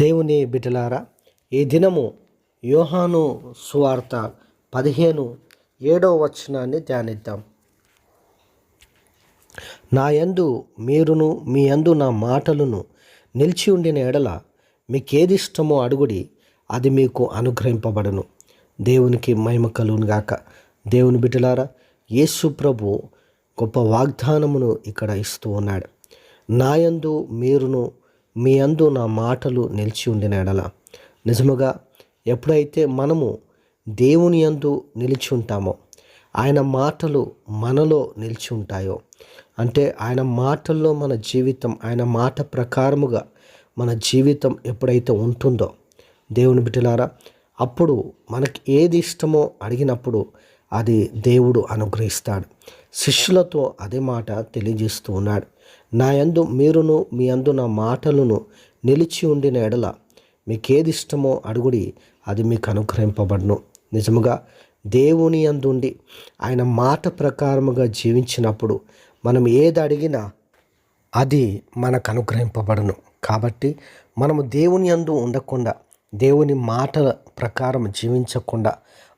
దేవుని బిడ్డలారా ఈ దినము యోహాను సువార్త పదిహేను ఏడవ వచనాన్ని ధ్యానిద్దాం. నా యందు మీరును మీ యందు నా మాటలను నిలిచి ఉండిన ఎడల మీకేది ఇష్టమో అడుగుడి అది మీకు అనుగ్రహింపబడను. దేవునికి మహిమ కలుగునుగాక దేవుని బిడ్డలారా యేసు ప్రభు గొప్ప వాగ్దానమును ఇక్కడ ఇస్తూ ఉన్నాడు. నా యందు మీరును మీ అందు నా మాటలు నిలిచి ఉండిన ఎడల. నిజముగా ఎప్పుడైతే మనము దేవుని యందు నిలిచి ఉంటామో ఆయన మాటలు మనలో నిలిచి ఉంటాయో అంటే ఆయన మాటల్లో మన జీవితం ఆయన మాట ప్రకారముగా మన జీవితం ఎప్పుడైతే ఉంటుందో దేవుని బిడ్డలారా అప్పుడు మనకి ఏది ఇష్టమో అడిగినప్పుడు అది దేవుడు అనుగ్రహిస్తాడు. శిష్యులతో అదే మాట తెలియజేస్తూ ఉన్నాడు. నా యందు మీరును మీ అందు నా మాటలను నిలిచి ఉండిన ఎడల మీకేది ఇష్టమో అడుగుడి అది మీకు అనుగ్రహింపబడును నిజముగా దేవుని అందుండి ఆయన మాట ప్రకారముగా జీవించినప్పుడు మనం ఏది అడిగినా అది మనకు అనుగ్రహింపబడును కాబట్టి మనము దేవుని అందు ఉండకుండా దేవుని మాటల ప్రకారం జీవించకుండా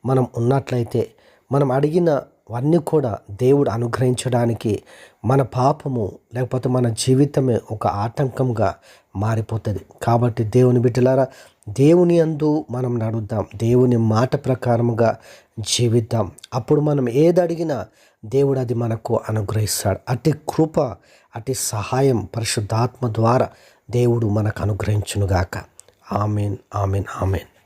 మనం ఉన్నట్లయితే మనం అడిగిన అవన్నీ కూడా దేవుడు అనుగ్రహించడానికి మన పాపము లేకపోతే మన జీవితమే ఒక ఆటంకంగా మారిపోతుంది. కాబట్టి దేవుని బిడ్డలారా దేవుని అందు మనం నడుద్దాం. దేవుని మాట ప్రకారముగా జీవిద్దాం. అప్పుడు మనం ఏది అడిగినా దేవుడు అది మనకు అనుగ్రహిస్తాడు. అట్టి కృప అట్టి సహాయం పరిశుద్ధాత్మ ద్వారా దేవుడు మనకు అనుగ్రహించునుగాక. Amen amen amen.